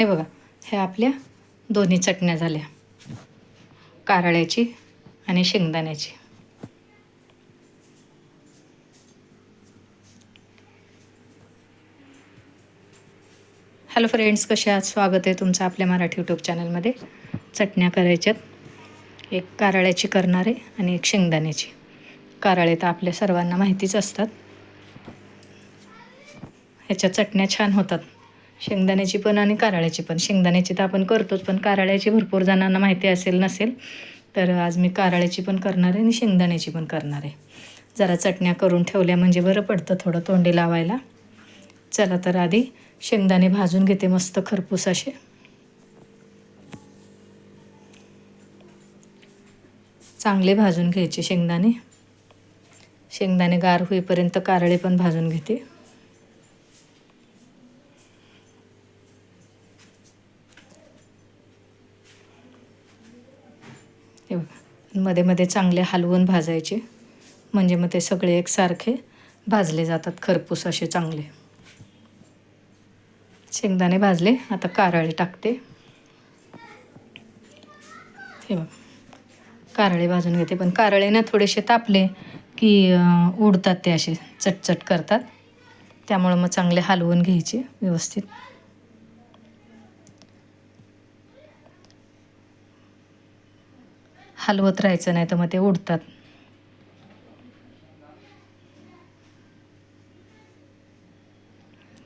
हे बघा हे आपल्या दोन्ही चटण्या झाल्या. कारळ्याची आणि शेंगदाण्याची. हॅलो फ्रेंड्स कसे आहात? स्वागत आहे तुमचं आपल्या मराठी यूट्यूब चॅनलमध्ये चटण्या करायच्यात. एक कारळ्याची करणार आहे आणि एक शेंगदाण्याची. कारळे तर आपल्या सर्वांना माहितीच असतात. ह्याच्या चटण्या छान होतात. शेंगदाण्याची पण आणि कारळ्याची पण. शेंगदाण्याची तर आपण करतोच पण कारळ्याची भरपूर जणांना माहिती असेल नसेल तर आज मी कारळ्याची पण करणार आहे आणि शेंगदाण्याची पण करणार आहे. जरा चटण्या करून ठेवल्या म्हणजे बरं पडतं थोडं तोंडी लावायला. चला तर आधी शेंगदाणे भाजून घेते मस्त खरपूस असे. चांगले भाजून घ्यायचे शेंगदाणे. शेंगदाणे गार होईपर्यंत कारळे पण भाजून घेते हे बघा मध्ये मध्ये चांगले हलवून भाजायचे. म्हणजे मग ते सगळे एकसारखे भाजले जातात खरपूस असे चांगले. शेंगदाणे भाजले आता कारळे टाकते. हे बघ. कारळे भाजून घेते पण कारळे ना थोडेसे तापले की उडतात ते असे चटचट करतात. त्यामुळं मग चांगले हलवून घ्यायचे व्यवस्थित. हलवत राहायचं नाही तर मग ते उडतात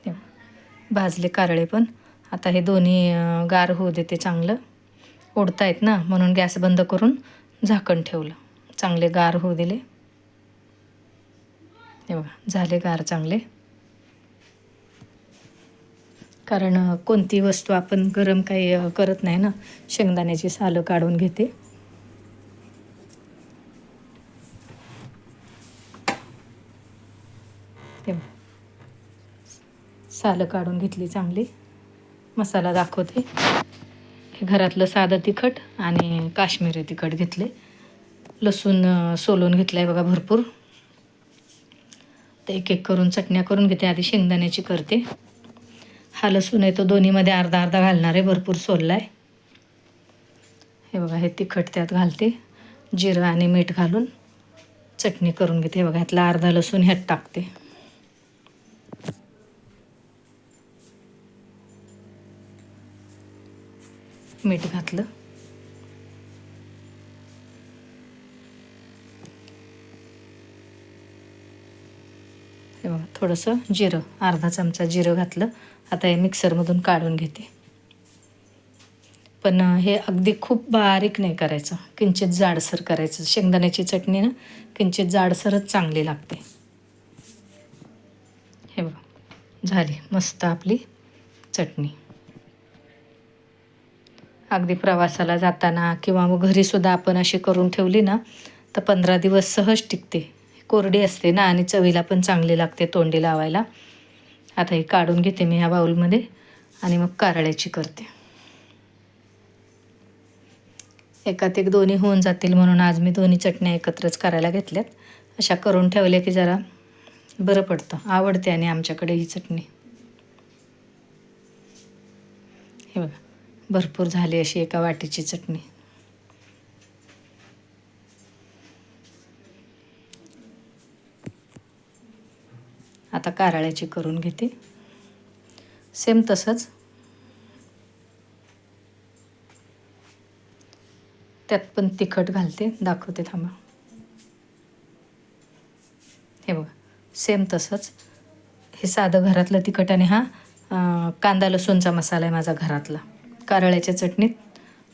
ते भाजले कारळे पण. आता हे दोन्ही गार होऊ देते चांगलं. उडतायत ना म्हणून गॅस बंद करून झाकण ठेवलं. चांगले गार होऊ दिले. हे बघा झाले गार चांगले. कारण कोणती वस्तू आपण गरम काही करत नाही ना शेंगदाण्याची सालं काढून घेते. ते बघा. सालं काढून घेतली चांगली. मसाला दाखवते. हे घरातलं साधं तिखट आणि काश्मीरी तिखट घेतले. लसूण सोलून घेतलं आहे बघा भरपूर. तर एक एक करून चटण्या करून घेते. आधी शेंगदाण्याची करते. हा लसूण आहे तो दोन्हीमध्ये अर्धा अर्धा घालणार आहे. भरपूर सोलला आहे हे बघा हे तिखट त्यात घालते. जिरं आणि मीठ घालून चटणी करून घेते. हे बघा ह्यातला अर्धा लसूण ह्यात टाकते. मीठ घातलं. हे बघा थोडंसं जिरं अर्धा चमचा जिरं घातलं. आता हे मिक्सरमधून काढून घेते. पण हे अगदी खूप बारीक नाही करायचं. किंचित जाडसर करायचं. शेंगदाण्याची चटणी ना किंचित जाडसरच चांगली लागते. हे बघा झाली मस्त आपली चटणी. अगदी प्रवासाला जाताना किंवा मग घरीसुद्धा आपण अशी करून ठेवली ना तर पंधरा दिवस सहज टिकते. कोरडी असते ना आणि चवीला पण चांगली लागते तोंडी लावायला. आता ही काढून घेते मी ह्या बाऊलमध्ये आणि मग कारळ्याची करते. एकात एक दोन्ही होऊन जातील म्हणून आज मी दोन्ही चटण्या एकत्रच करायला घेतल्यात. अशा करून ठेवल्या की जरा बरं पडतं. आवडते आणि आमच्याकडे ही चटणी. हे बघा. भरपूर झाली अशी एका वाटीची चटणी. आता कारळ्याची करून घेते. सेम तसंच त्यात पण तिखट घालते. दाखवते थांबा. हे बघा सेम तसंच हे साधं घरातलं तिखट आणि हा कांदा लसूणचा मसाला आहे माझा घरातला. कारळ्याच्या चटणीत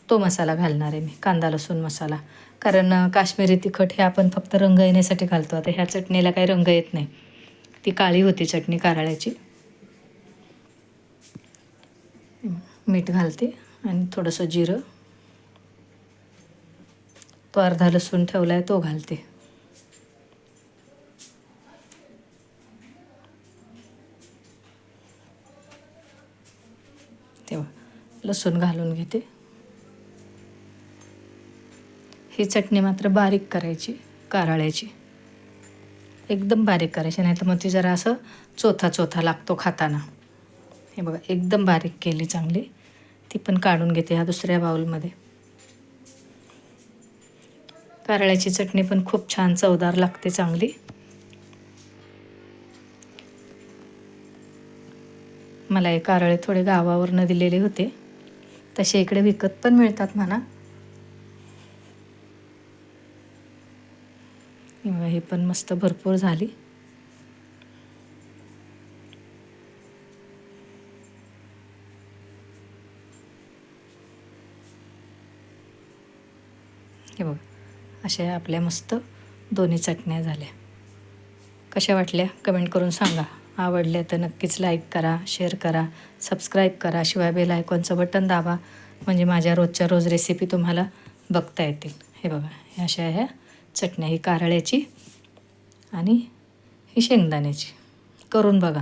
तो मसाला घालणार आहे मी कांदा लसूण मसाला. कारण काश्मीरी तिखट हे आपण फक्त रंग येण्यासाठी घालतो. आता ह्या चटणीला काही रंग येत नाही. ती काळी होती चटणी कारळ्याची. मीठ घालते आणि थोडंसं जिरं. तो अर्धा लसूण ठेवला आहे तो घालते तेव्हा लसूण घालून घेते. ही चटणी मात्र बारीक करायची कारळ्याची. एकदम बारीक करायची नाही तर मग ती जरा असं चोथा चोथा लागतो खाताना. हे बघा एकदम बारीक केली चांगली. ती पण काढून घेते ह्या दुसऱ्या बाऊलमध्ये कारळ्याची चटणी पण खूप छान चवदार लागते चांगली. मला हे कारळे थोडे गावावरनं दिलेले होते. तसे इकडे विकत पण मिळतात म्हणा. किंवा हे पण मस्त भरपूर झाली. हे बघ अशा आपल्या मस्त दोन्ही चटण्या झाल्या. कशा वाटल्या? कमेंट करून सांगा. आवडल्या तर नक्कीच लाईक करा शेअर करा सबस्क्राईब करा. शिवाय बेल आयकॉनचं बटन दाबा. म्हणजे माझ्या रोजच्या रोज रेसिपी तुम्हाला बघता येतील. हे बघा ह्या अशा ह्या चटण्या ही कारळ्याची आणि ही शेंगदाण्याची. करून बघा.